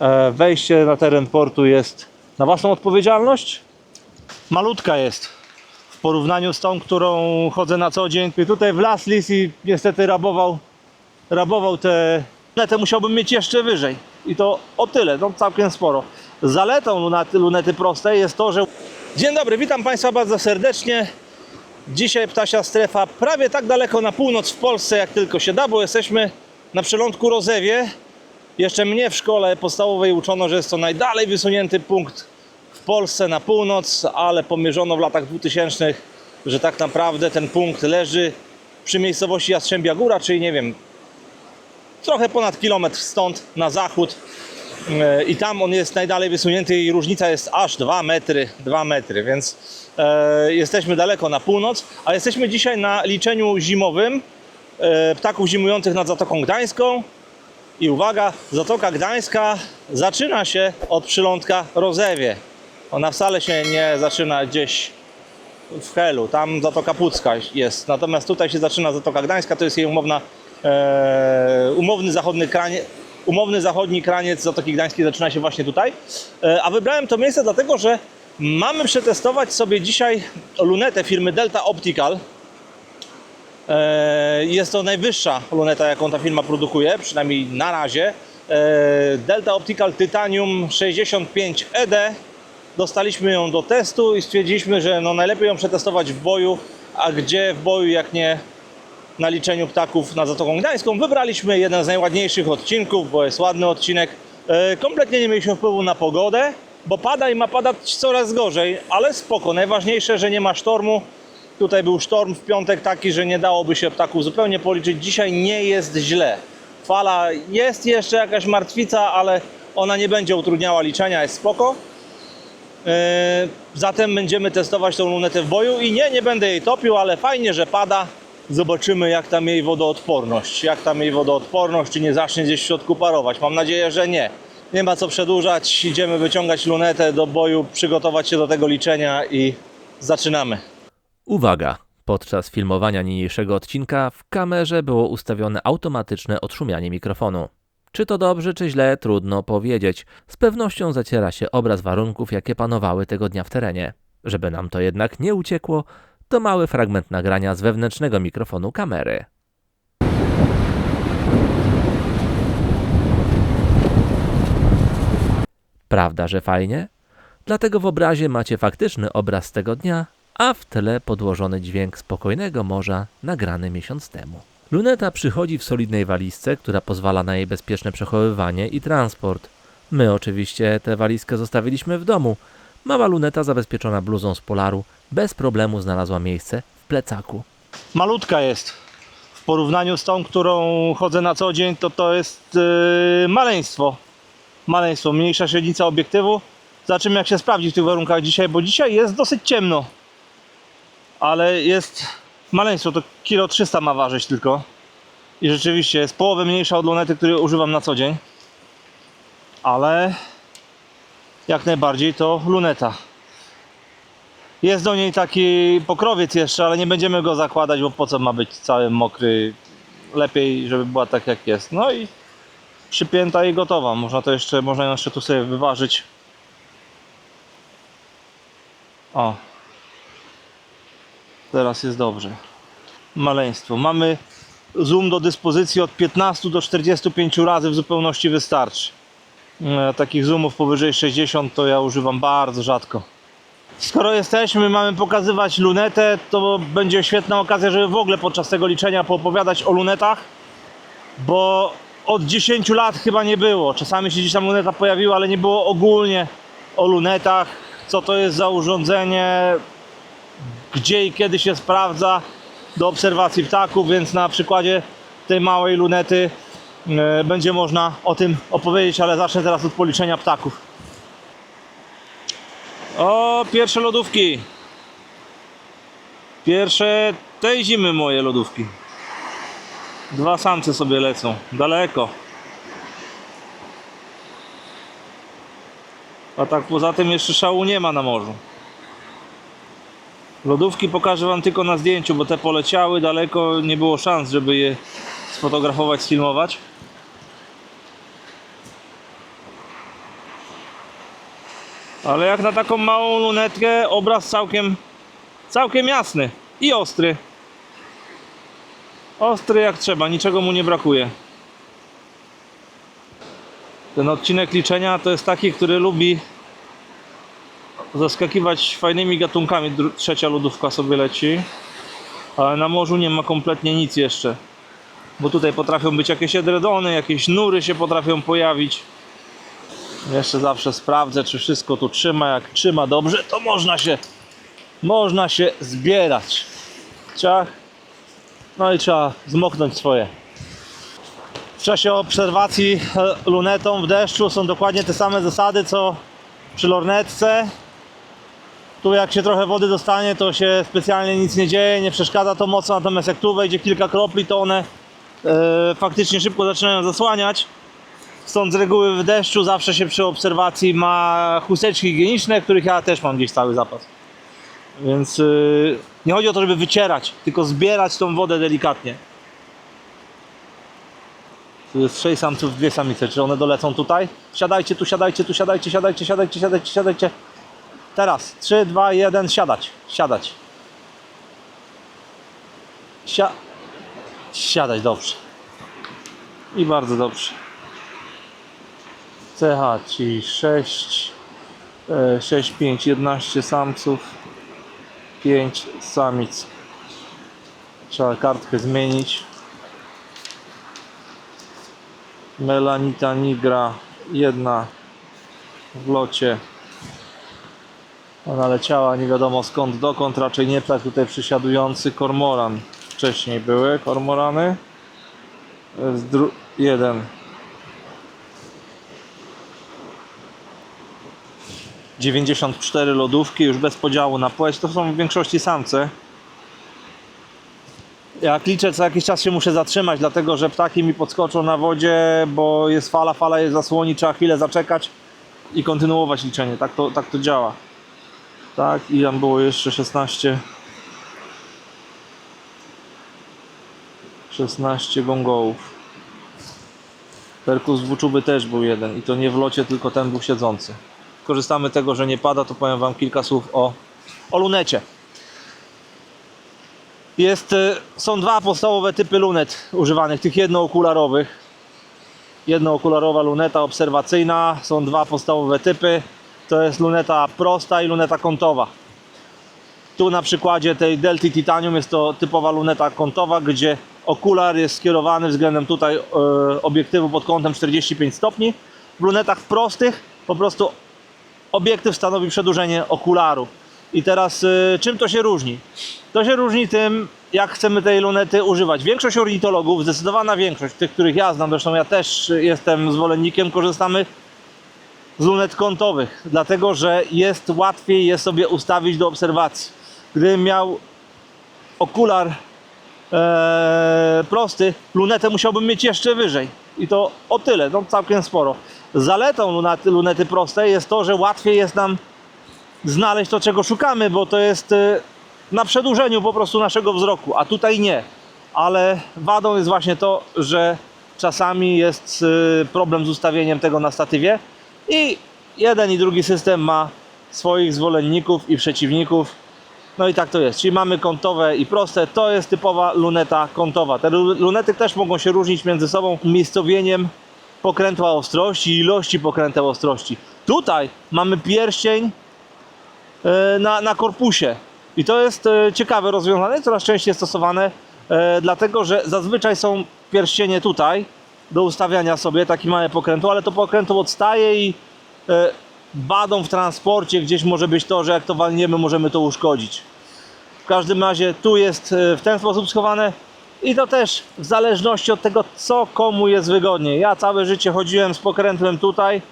E, Wejście na teren portu jest na własną odpowiedzialność. Malutka jest w porównaniu z tą, którą chodzę na co dzień. I tutaj w las lis i niestety rabował, rabował te lunetę musiałbym mieć jeszcze wyżej. I to o tyle, no całkiem sporo. Zaletą lunety, lunety prostej jest to, że... Dzień dobry, witam Państwa bardzo serdecznie. Dzisiaj ptasia strefa prawie tak daleko na północ w Polsce jak tylko się da, bo jesteśmy na przelądku Rozewie. Jeszcze mnie w szkole podstawowej uczono, że jest to najdalej wysunięty punkt w Polsce na północ, ale pomierzono w latach 2000, że tak naprawdę ten punkt leży przy miejscowości Jastrzębia Góra, czyli nie wiem, trochę ponad kilometr stąd na zachód. E, I tam on jest najdalej wysunięty i różnica jest aż 2 metry, 2 metry, więc e, jesteśmy daleko na północ, a jesteśmy dzisiaj na liczeniu zimowym e, ptaków zimujących nad Zatoką Gdańską. I uwaga, Zatoka Gdańska zaczyna się od przylądka Rozewie. Ona wcale się nie zaczyna gdzieś w Helu, tam Zatoka Pucka jest. Natomiast tutaj się zaczyna Zatoka Gdańska, to jest jej umowna, e, umowny zachodni kranie, umowny zachodni kraniec Zatoki Gdańskiej zaczyna się właśnie tutaj. E, a wybrałem to miejsce dlatego, że mamy przetestować sobie dzisiaj lunetę firmy Delta Optical. E, Jest to najwyższa luneta, jaką ta firma produkuje, przynajmniej na razie. E, Delta Optical Titanium 65 ED. Dostaliśmy ją do testu i stwierdziliśmy, że no najlepiej ją przetestować w boju, a gdzie w boju jak nie na liczeniu ptaków na Zatoką Gdańską. Wybraliśmy jeden z najładniejszych odcinków, bo jest ładny odcinek. E, Kompletnie nie mieliśmy wpływu na pogodę, bo pada i ma padać coraz gorzej, ale spoko. Najważniejsze, że nie ma sztormu. Tutaj był sztorm w piątek taki, że nie dałoby się ptaków zupełnie policzyć. Dzisiaj nie jest źle. Fala jest jeszcze jakaś martwica, ale ona nie będzie utrudniała liczenia, jest spoko. Yy, Zatem będziemy testować tą lunetę w boju i nie, nie będę jej topił, ale fajnie, że pada. Zobaczymy jak tam jej wodoodporność. Jak tam jej wodoodporność, czy nie zacznie gdzieś w środku parować. Mam nadzieję, że nie. Nie ma co przedłużać. Idziemy wyciągać lunetę do boju, przygotować się do tego liczenia i zaczynamy. Uwaga! Podczas filmowania niniejszego odcinka w kamerze było ustawione automatyczne odszumianie mikrofonu. Czy to dobrze, czy źle, trudno powiedzieć. Z pewnością zaciera się obraz warunków, jakie panowały tego dnia w terenie. Żeby nam to jednak nie uciekło, to mały fragment nagrania z wewnętrznego mikrofonu kamery. Prawda, że fajnie? Dlatego w obrazie macie faktyczny obraz tego dnia, a w tle podłożony dźwięk spokojnego morza nagrany miesiąc temu. Luneta przychodzi w solidnej walizce, która pozwala na jej bezpieczne przechowywanie i transport. My oczywiście tę walizkę zostawiliśmy w domu. Mała luneta zabezpieczona bluzą z polaru bez problemu znalazła miejsce w plecaku. malutka jest. W porównaniu z tą, którą chodzę na co dzień, to to jest yy, maleństwo. Maleństwo, mniejsza średnica obiektywu. Zobaczymy jak się sprawdzi w tych warunkach dzisiaj, bo dzisiaj jest dosyć ciemno. Ale jest maleństwo, to kilo 300 ma ważyć tylko. I rzeczywiście jest połowę mniejsza od lunety, której używam na co dzień. Ale jak najbardziej to luneta. Jest do niej taki pokrowiec jeszcze, ale nie będziemy go zakładać, bo po co ma być cały mokry. Lepiej, żeby była tak jak jest. No i przypięta i gotowa. Można to jeszcze, można ją jeszcze tu sobie wyważyć. O. Teraz jest dobrze. Maleństwo. Mamy zoom do dyspozycji od 15 do 45 razy w zupełności wystarczy. E, Takich zoomów powyżej 60 to ja używam bardzo rzadko. Skoro jesteśmy, mamy pokazywać lunetę, to będzie świetna okazja, żeby w ogóle podczas tego liczenia poopowiadać o lunetach, bo od 10 lat chyba nie było. Czasami się gdzieś tam luneta pojawiła, ale nie było ogólnie o lunetach, co to jest za urządzenie, gdzie i kiedy się sprawdza do obserwacji ptaków, więc na przykładzie tej małej lunety e, będzie można o tym opowiedzieć, ale zacznę teraz od policzenia ptaków. O, pierwsze lodówki. Pierwsze tej zimy moje lodówki. Dwa samce sobie lecą. Daleko. A tak poza tym jeszcze szału nie ma na morzu. Lodówki pokażę wam tylko na zdjęciu, bo te poleciały daleko, nie było szans, żeby je sfotografować, sfilmować. Ale jak na taką małą lunetkę, obraz całkiem, całkiem jasny i ostry. Ostry jak trzeba, niczego mu nie brakuje. Ten odcinek liczenia to jest taki, który lubi zaskakiwać fajnymi gatunkami. Trzecia lodówka sobie leci, ale na morzu nie ma kompletnie nic jeszcze. Bo tutaj potrafią być jakieś edredony, jakieś nury się potrafią pojawić. Jeszcze zawsze sprawdzę, czy wszystko tu trzyma. Jak trzyma dobrze, to można się, można się zbierać. Ciach. No i trzeba zmoknąć swoje. W czasie obserwacji e, lunetą w deszczu są dokładnie te same zasady co przy lornetce. Tu jak się trochę wody dostanie, to się specjalnie nic nie dzieje, nie przeszkadza to mocno, natomiast jak tu wejdzie kilka kropli, to one e, faktycznie szybko zaczynają zasłaniać. Stąd z reguły w deszczu zawsze się przy obserwacji ma chusteczki higieniczne, których ja też mam gdzieś cały zapas. Więc yy, nie chodzi o to, żeby wycierać, tylko zbierać tą wodę delikatnie. Tu jest 6 samców, dwie samice. Czy one dolecą tutaj? Siadajcie tu, siadajcie tu, siadajcie, siadajcie, siadajcie, siadajcie, siadajcie. Teraz 3, 2, 1, siadać, siadać. Sia... Siadać, dobrze. I bardzo dobrze. CH ci 6, 6, 5, 11 samców, 5 samic. Trzeba kartkę zmienić. Melanita nigra, jedna w locie. Ona leciała nie wiadomo skąd dokąd, raczej nie tak tutaj przysiadujący kormoran. Wcześniej były kormorany. Jeden 94 lodówki, już bez podziału na płeć, to są w większości samce. Jak liczę, co jakiś czas się muszę zatrzymać, dlatego że ptaki mi podskoczą na wodzie, bo jest fala, fala jest zasłoni, trzeba chwilę zaczekać i kontynuować liczenie. Tak to, tak to działa. Tak, i tam było jeszcze 16. 16 gongołów. Perkus dwuczuby też był jeden i to nie w locie, tylko ten był siedzący korzystamy tego, że nie pada, to powiem Wam kilka słów o, o lunecie. Jest, y, są dwa podstawowe typy lunet używanych, tych jednookularowych. Jednookularowa luneta obserwacyjna, są dwa podstawowe typy. To jest luneta prosta i luneta kątowa. Tu na przykładzie tej Delty Titanium jest to typowa luneta kątowa, gdzie okular jest skierowany względem tutaj e, obiektywu pod kątem 45 stopni. W lunetach prostych po prostu obiektyw stanowi przedłużenie okularu. I teraz y, czym to się różni? To się różni tym, jak chcemy tej lunety używać. Większość ornitologów, zdecydowana większość, tych, których ja znam, zresztą ja też jestem zwolennikiem, korzystamy z lunet kątowych, dlatego że jest łatwiej je sobie ustawić do obserwacji. Gdybym miał okular e, prosty, lunetę musiałbym mieć jeszcze wyżej. I to o tyle, no całkiem sporo. Zaletą lunety, lunety prostej jest to, że łatwiej jest nam znaleźć to, czego szukamy, bo to jest e, na przedłużeniu po prostu naszego wzroku, a tutaj nie. Ale wadą jest właśnie to, że czasami jest e, problem z ustawieniem tego na statywie i jeden i drugi system ma swoich zwolenników i przeciwników. No i tak to jest. Czyli mamy kątowe i proste. To jest typowa luneta kątowa. Te lu- lunety też mogą się różnić między sobą umiejscowieniem pokrętła ostrości i ilości pokręteł ostrości. Tutaj mamy pierścień e, na, na korpusie. I to jest e, ciekawe rozwiązanie, coraz częściej stosowane, e, dlatego że zazwyczaj są pierścienie tutaj do ustawiania sobie, taki małe pokrętło, ale to pokrętło odstaje i e, badą w transporcie gdzieś może być to, że jak to walniemy, możemy to uszkodzić. W każdym razie tu jest e, w ten sposób schowane i to też w zależności od tego, co komu jest wygodniej. Ja całe życie chodziłem z pokrętłem tutaj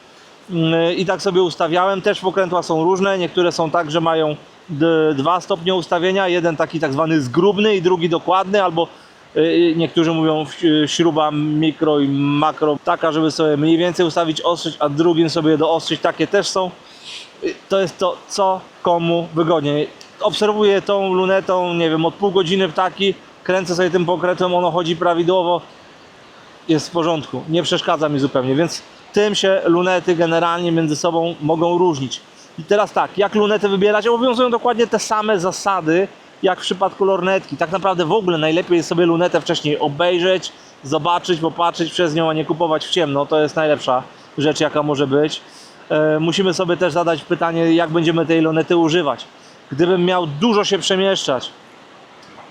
mm, i tak sobie ustawiałem. Też pokrętła są różne. Niektóre są tak, że mają dwa stopnie ustawienia. Jeden taki tak zwany zgrubny i drugi dokładny, albo niektórzy mówią w- śruba mikro i makro taka, żeby sobie mniej więcej ustawić ostrzyć, a drugim sobie doostrzyć. Takie też są. Y, To jest to, co komu wygodniej. Obserwuję tą lunetą, nie wiem, od pół godziny ptaki, kręcę sobie tym pokrętłem, ono chodzi prawidłowo, jest w porządku, nie przeszkadza mi zupełnie, więc tym się lunety generalnie między sobą mogą różnić. I teraz tak, jak lunetę wybierać? Obowiązują dokładnie te same zasady, jak w przypadku lornetki. Tak naprawdę w ogóle najlepiej jest sobie lunetę wcześniej obejrzeć, zobaczyć, popatrzeć przez nią, a nie kupować w ciemno. To jest najlepsza rzecz, jaka może być. E, musimy sobie też zadać pytanie, jak będziemy tej lunety używać. Gdybym miał dużo się przemieszczać,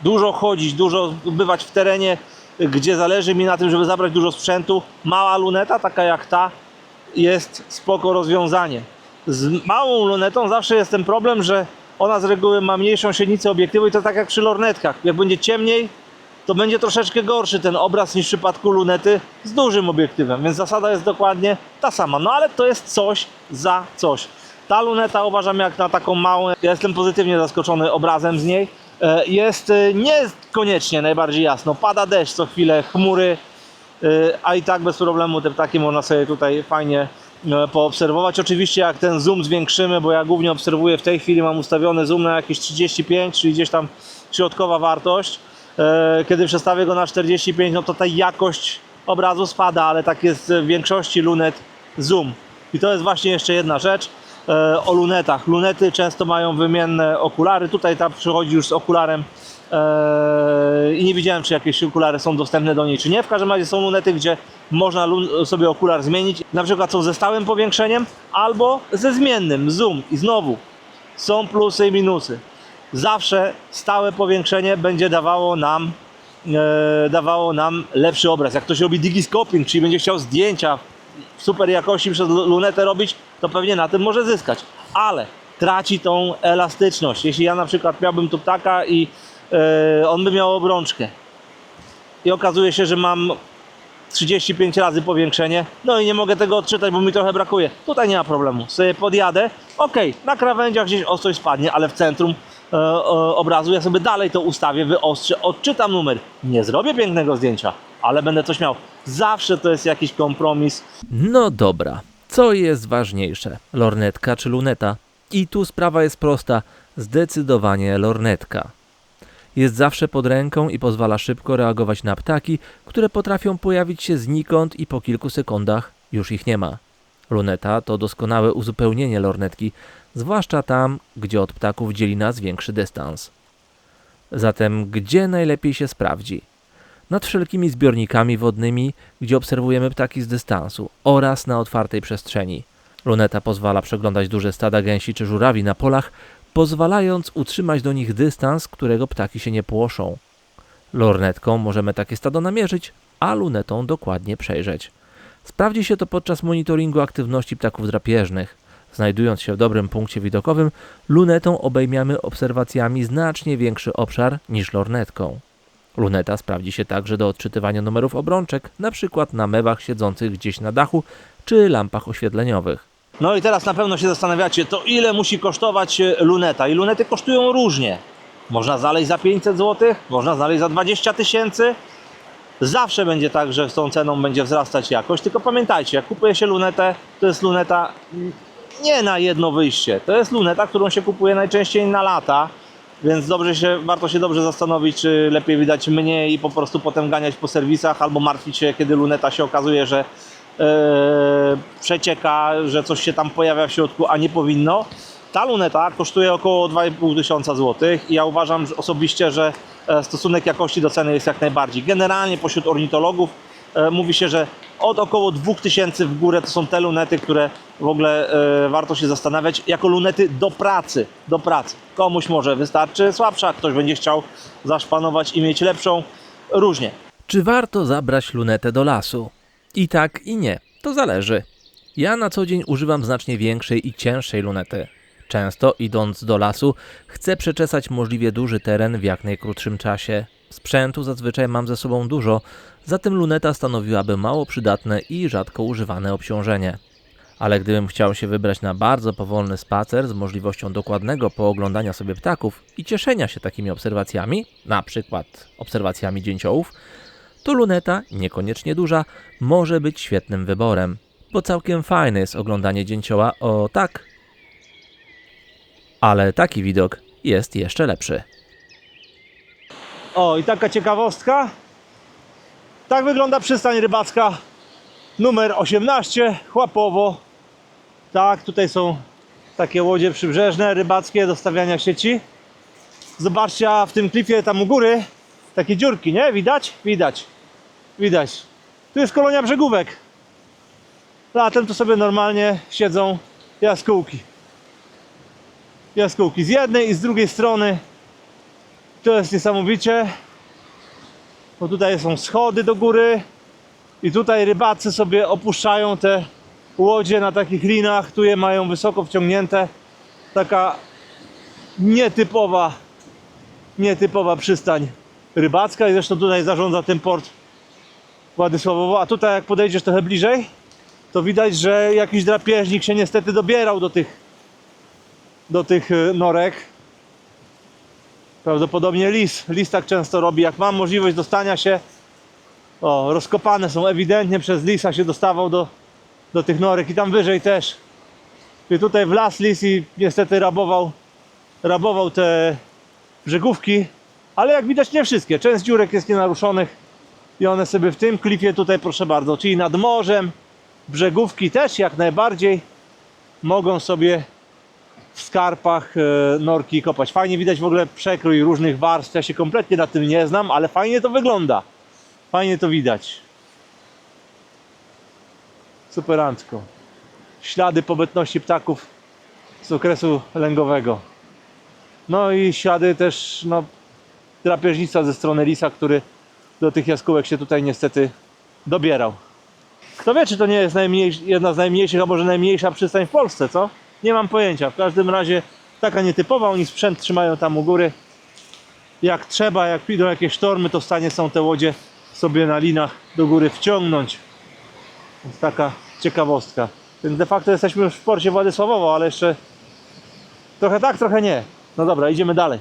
dużo chodzić, dużo bywać w terenie, gdzie zależy mi na tym, żeby zabrać dużo sprzętu, mała luneta, taka jak ta, jest spoko rozwiązanie. Z małą lunetą zawsze jest ten problem, że ona z reguły ma mniejszą średnicę obiektywu i to tak jak przy lornetkach. Jak będzie ciemniej, to będzie troszeczkę gorszy ten obraz niż w przypadku lunety z dużym obiektywem, więc zasada jest dokładnie ta sama. No ale to jest coś za coś. Ta luneta uważam jak na taką małą, ja jestem pozytywnie zaskoczony obrazem z niej. E, Jest e, nie koniecznie najbardziej jasno, pada deszcz co chwilę, chmury, Y, a i tak bez problemu te ptaki można sobie tutaj fajnie e, poobserwować. Oczywiście jak ten zoom zwiększymy, bo ja głównie obserwuję w tej chwili, mam ustawiony zoom na jakieś 35, czyli gdzieś tam środkowa wartość. E, Kiedy przestawię go na 45, no to ta jakość obrazu spada, ale tak jest w większości lunet zoom. I to jest właśnie jeszcze jedna rzecz e, o lunetach. Lunety często mają wymienne okulary. Tutaj ta przychodzi już z okularem i nie widziałem, czy jakieś okulary są dostępne do niej, czy nie. W każdym razie są lunety, gdzie można sobie okular zmienić. Na przykład są ze stałym powiększeniem albo ze zmiennym, zoom. I znowu są plusy i minusy. Zawsze stałe powiększenie będzie dawało nam, e, dawało nam lepszy obraz. Jak ktoś robi digiscoping, czyli będzie chciał zdjęcia w super jakości przez lu- lunetę robić, to pewnie na tym może zyskać. Ale traci tą elastyczność. Jeśli ja na przykład miałbym tu ptaka i on by miał obrączkę i okazuje się, że mam 35 razy powiększenie, no i nie mogę tego odczytać, bo mi trochę brakuje. Tutaj nie ma problemu. Sobie podjadę, ok, na krawędziach gdzieś ostrość spadnie, ale w centrum e, e, obrazu ja sobie dalej to ustawię, wyostrzę, odczytam numer. Nie zrobię pięknego zdjęcia, ale będę coś miał. Zawsze to jest jakiś kompromis. No dobra, co jest ważniejsze, lornetka czy luneta? I tu sprawa jest prosta, zdecydowanie lornetka. Jest zawsze pod ręką i pozwala szybko reagować na ptaki, które potrafią pojawić się znikąd i po kilku sekundach już ich nie ma. Luneta to doskonałe uzupełnienie lornetki, zwłaszcza tam, gdzie od ptaków dzieli nas większy dystans. Zatem gdzie najlepiej się sprawdzi? nad wszelkimi zbiornikami wodnymi, gdzie obserwujemy ptaki z dystansu oraz na otwartej przestrzeni. Luneta pozwala przeglądać duże stada gęsi czy żurawi na polach, pozwalając utrzymać do nich dystans, którego ptaki się nie płoszą. Lornetką możemy takie stado namierzyć, a lunetą dokładnie przejrzeć. Sprawdzi się to podczas monitoringu aktywności ptaków drapieżnych. Znajdując się w dobrym punkcie widokowym, lunetą obejmiemy obserwacjami znacznie większy obszar niż lornetką. Luneta sprawdzi się także do odczytywania numerów obrączek, np. na mewach siedzących gdzieś na dachu czy lampach oświetleniowych. No i teraz na pewno się zastanawiacie, to ile musi kosztować e, luneta? I lunety kosztują różnie. Można znaleźć za 500 zł, można znaleźć za 20 tysięcy. Zawsze będzie tak, że z tą ceną będzie wzrastać jakość, tylko pamiętajcie, jak kupuje się lunetę, to jest luneta nie na jedno wyjście. To jest luneta, którą się kupuje najczęściej na lata, więc dobrze się, warto się dobrze zastanowić, czy lepiej wydać mniej i po prostu potem ganiać po serwisach, albo martwić się, kiedy luneta się okazuje, że przecieka, że coś się tam pojawia w środku, a nie powinno. Ta luneta kosztuje około 2,5 tysiąca złotych i ja uważam osobiście, że e, stosunek jakości do ceny jest jak najbardziej. Generalnie pośród ornitologów e, mówi się, że od około 2000 w górę to są te lunety, które w ogóle e, warto się zastanawiać jako lunety do pracy, do pracy. Komuś może wystarczy słabsza, ktoś będzie chciał zaszpanować i mieć lepszą, różnie. Czy warto zabrać lunetę do lasu? I tak, i nie. To zależy. Ja na co dzień używam znacznie większej i cięższej lunety. Często, idąc do lasu, chcę przeczesać możliwie duży teren w jak najkrótszym czasie. Sprzętu zazwyczaj mam ze sobą dużo, zatem luneta stanowiłaby mało przydatne i rzadko używane obciążenie. Ale gdybym chciał się wybrać na bardzo powolny spacer z możliwością dokładnego pooglądania sobie ptaków i cieszenia się takimi obserwacjami, na przykład obserwacjami dzięciołów, to luneta, niekoniecznie duża, może być świetnym wyborem, bo całkiem fajne jest oglądanie dzięcioła o tak. Ale taki widok jest jeszcze lepszy. O, i taka ciekawostka. Tak wygląda przystań rybacka numer 18, Chłapowo. Tak, tutaj są takie łodzie przybrzeżne, rybackie do stawiania sieci. Zobaczcie, w tym klifie tam u góry takie dziurki, nie? Widać? Widać. Widać. Tu jest kolonia brzegówek. Latem to sobie normalnie siedzą jaskółki. Jaskółki z jednej i z drugiej strony. To jest niesamowicie. Bo tutaj są schody do góry. I tutaj rybacy sobie opuszczają te łodzie na takich linach. Tu je mają wysoko wciągnięte. Taka nietypowa, nietypowa przystań rybacka. I zresztą tutaj zarządza ten port Władysławowo. A tutaj jak podejdziesz trochę bliżej, to widać, że jakiś drapieżnik się niestety dobierał do tych, do tych y, norek. Prawdopodobnie lis. Lis tak często robi. Jak mam możliwość dostania się, o, rozkopane są ewidentnie przez lisa się dostawał do, do tych norek i tam wyżej też. I tutaj w las lis i niestety rabował, rabował te brzegówki, ale jak widać nie wszystkie. Część dziurek jest nienaruszonych i one sobie w tym klifie tutaj proszę bardzo, czyli nad morzem, brzegówki też jak najbardziej mogą sobie w skarpach e, norki kopać. Fajnie widać w ogóle przekrój różnych warstw. Ja się kompletnie na tym nie znam, ale fajnie to wygląda. Fajnie to widać. Superancko. Ślady pobytności ptaków z okresu lęgowego. No i ślady też no, drapieżnictwa ze strony lisa, który do tych jaskółek się tutaj niestety dobierał. Kto wie, czy to nie jest jedna z najmniejszych, a może najmniejsza przystań w Polsce, co? Nie mam pojęcia. W każdym razie taka nietypowa, oni sprzęt trzymają tam u góry. Jak trzeba, jak idą jakieś sztormy, to w stanie są te łodzie sobie na linach do góry wciągnąć. Więc taka ciekawostka. Więc de facto jesteśmy już w porcie Władysławowo, ale jeszcze trochę tak, trochę nie. No dobra, idziemy dalej.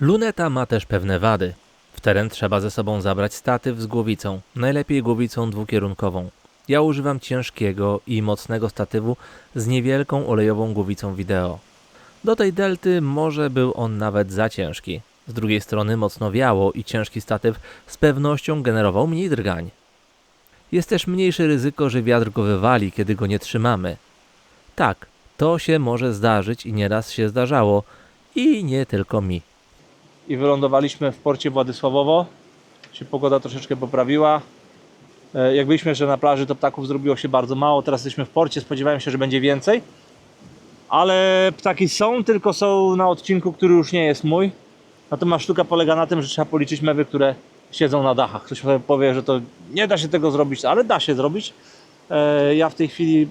Luneta ma też pewne wady. Teren trzeba ze sobą zabrać statyw z głowicą, najlepiej głowicą dwukierunkową. Ja używam ciężkiego i mocnego statywu z niewielką olejową głowicą wideo. Do tej delty może był on nawet za ciężki. Z drugiej strony mocno wiało i ciężki statyw z pewnością generował mniej drgań. Jest też mniejsze ryzyko, że wiatr go wywali, kiedy go nie trzymamy. Tak, to się może zdarzyć i nieraz się zdarzało i nie tylko mi. I wylądowaliśmy w porcie Władysławowo. Się pogoda troszeczkę poprawiła. E, Jak byliśmy jeszcze na plaży, to ptaków zrobiło się bardzo mało. Teraz jesteśmy w porcie, spodziewałem się, że będzie więcej. Ale ptaki są, tylko są na odcinku, który już nie jest mój. Natomiast sztuka polega na tym, że trzeba policzyć mewy, które siedzą na dachach. Ktoś powie, że to nie da się tego zrobić, ale da się zrobić. E, Ja w tej chwili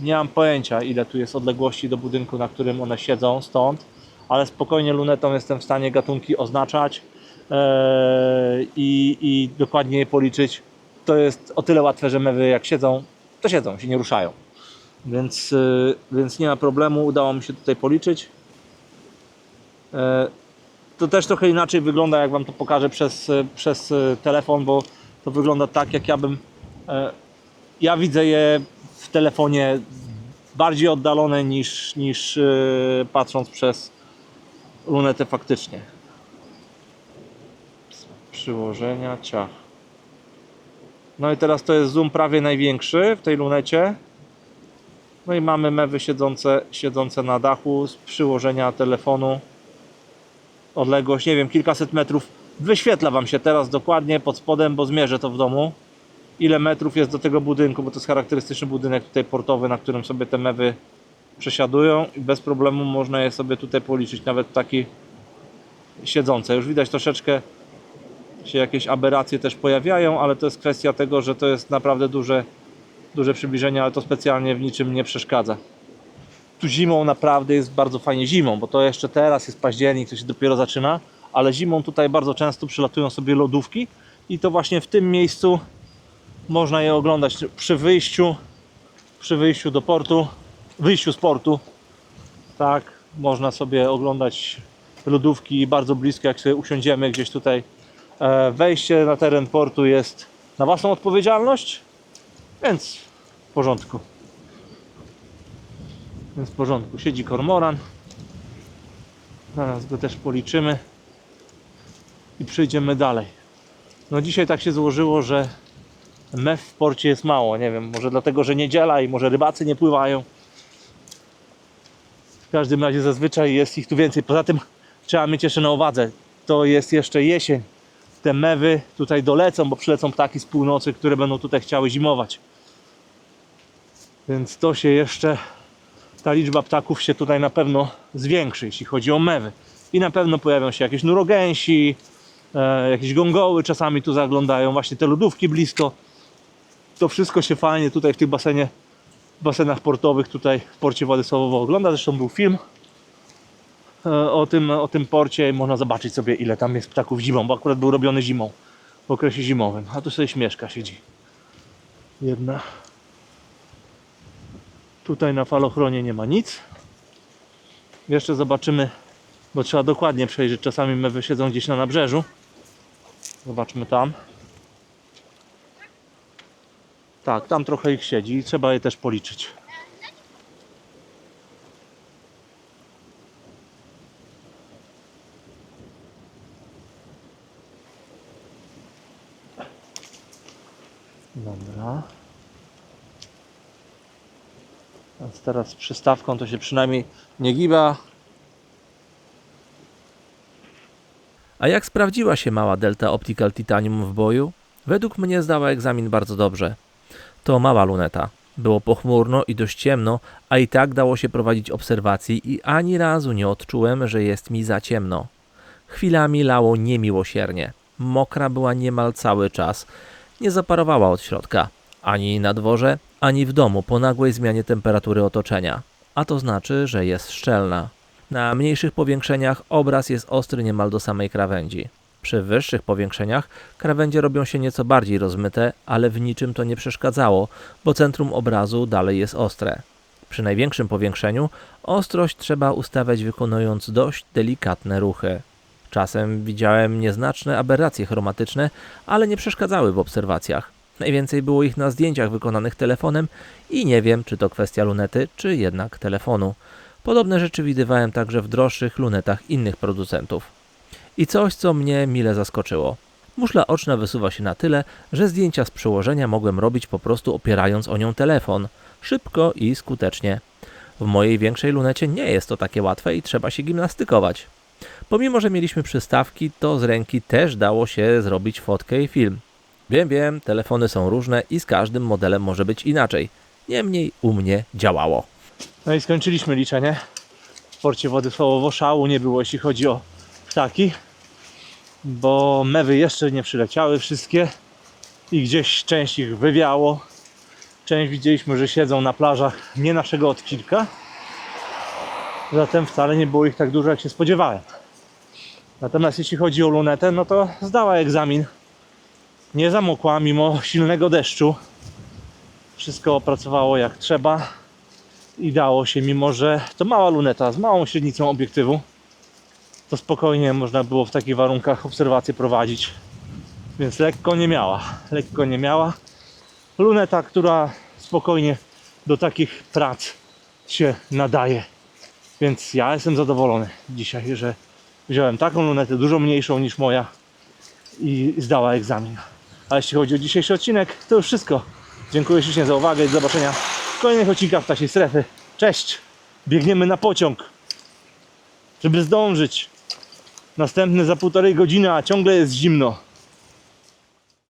nie mam pojęcia, ile tu jest odległości do budynku, na którym one siedzą stąd, ale spokojnie lunetą jestem w stanie gatunki oznaczać e, i, i dokładnie je policzyć. To jest o tyle łatwe, że mewy jak siedzą, to siedzą, się nie ruszają. Więc, e, więc nie ma problemu, udało mi się tutaj policzyć. E, To też trochę inaczej wygląda, jak Wam to pokażę przez, przez telefon, bo to wygląda tak, jak ja bym. Ja widzę je w telefonie bardziej oddalone niż, niż patrząc przez lunetę faktycznie. Przyłożenia, ciach. No i teraz to jest zoom prawie największy w tej lunecie. No i mamy mewy siedzące, siedzące na dachu z przyłożenia telefonu. Odległość, nie wiem, kilkaset metrów. Wyświetla Wam się teraz dokładnie pod spodem, bo zmierzę to w domu. Ile metrów jest do tego budynku, bo to jest charakterystyczny budynek tutaj portowy, na którym sobie te mewy przesiadują i bez problemu można je sobie tutaj policzyć, nawet taki siedzące. Już widać troszeczkę się jakieś aberracje też pojawiają, ale to jest kwestia tego, że to jest naprawdę duże, duże przybliżenie, ale to specjalnie w niczym nie przeszkadza. Tu zimą naprawdę jest bardzo fajnie zimą, bo to jeszcze teraz jest październik, to się dopiero zaczyna, ale zimą tutaj bardzo często przylatują sobie lodówki i to właśnie w tym miejscu można je oglądać przy wyjściu, przy wyjściu do portu, wyjściu z portu. Tak, można sobie oglądać lodówki bardzo blisko, jak sobie usiądziemy gdzieś tutaj. E, Wejście na teren portu jest na Waszą odpowiedzialność, więc w porządku. Więc w porządku. Siedzi kormoran. Zaraz go też policzymy i przejdziemy dalej. No dzisiaj tak się złożyło, że mew w porcie jest mało. Nie wiem, może dlatego, że niedziela i może rybacy nie pływają. Każdym razie zazwyczaj jest ich tu więcej. Poza tym trzeba mieć jeszcze na uwadze, to jest jeszcze jesień. Te mewy tutaj dolecą, bo przylecą ptaki z północy, które będą tutaj chciały zimować. Więc to się jeszcze, ta liczba ptaków się tutaj na pewno zwiększy, jeśli chodzi o mewy. I na pewno pojawią się jakieś nurogęsi, e, jakieś gongoły czasami tu zaglądają, właśnie te lodówki blisko. To wszystko się fajnie tutaj w tych basenie, basenach portowych tutaj w porcie Władysławowo ogląda. Zresztą był film e, o tym, o tym porcie można zobaczyć sobie ile tam jest ptaków zimą, bo akurat był robiony zimą, w okresie zimowym. A tu sobie śmieszka siedzi. Jedna. Tutaj na falochronie nie ma nic. Jeszcze zobaczymy, bo trzeba dokładnie przejrzeć. Czasami mewy siedzą gdzieś na nabrzeżu. Zobaczmy tam. Tak, tam trochę ich siedzi i trzeba je też policzyć. Dobra. Więc teraz z przystawką to się przynajmniej nie giba. A jak sprawdziła się mała Delta Optical Titanium w boju? Według mnie zdała egzamin bardzo dobrze. To mała luneta. Było pochmurno i dość ciemno, a i tak dało się prowadzić obserwacji i ani razu nie odczułem, że jest mi za ciemno. Chwilami lało niemiłosiernie. Mokra była niemal cały czas. Nie zaparowała od środka. Ani na dworze, ani w domu po nagłej zmianie temperatury otoczenia. A to znaczy, że jest szczelna. Na mniejszych powiększeniach obraz jest ostry niemal do samej krawędzi. Przy wyższych powiększeniach krawędzie robią się nieco bardziej rozmyte, ale w niczym to nie przeszkadzało, bo centrum obrazu dalej jest ostre. Przy największym powiększeniu ostrość trzeba ustawiać wykonując dość delikatne ruchy. Czasem widziałem nieznaczne aberracje chromatyczne, ale nie przeszkadzały w obserwacjach. Najwięcej było ich na zdjęciach wykonanych telefonem i nie wiem, czy to kwestia lunety, czy jednak telefonu. Podobne rzeczy widywałem także w droższych lunetach innych producentów. I coś, co mnie mile zaskoczyło. Muszla oczna wysuwa się na tyle, że zdjęcia z przełożenia mogłem robić po prostu opierając o nią telefon. Szybko i skutecznie. W mojej większej lunecie nie jest to takie łatwe i trzeba się gimnastykować. Pomimo, że mieliśmy przystawki, to z ręki też dało się zrobić fotkę i film. Wiem, wiem, telefony są różne i z każdym modelem może być inaczej. Niemniej u mnie działało. No i skończyliśmy liczenie. W porcie Władysławowo szału nie było, jeśli chodzi o ptaki, bo mewy jeszcze nie przyleciały wszystkie i gdzieś część ich wywiało. Część widzieliśmy, że siedzą na plażach nie naszego odcinka. Zatem wcale nie było ich tak dużo, jak się spodziewałem. Natomiast jeśli chodzi o lunetę, no to zdała egzamin. Nie zamokła mimo silnego deszczu. Wszystko opracowało jak trzeba i dało się, mimo że to mała luneta z małą średnicą obiektywu, to spokojnie można było w takich warunkach obserwacje prowadzić. Więc lekko nie miała. Lekko nie miała. Luneta, która spokojnie do takich prac się nadaje. Więc ja jestem zadowolony dzisiaj, że wziąłem taką lunetę, dużo mniejszą niż moja i zdała egzamin. A jeśli chodzi o dzisiejszy odcinek, to już wszystko. Dziękuję ślicznie za uwagę i do zobaczenia w kolejnych odcinkach Ptasiej Strefy. Cześć! Biegniemy na pociąg, żeby zdążyć. Następny za półtorej godziny, a ciągle jest zimno.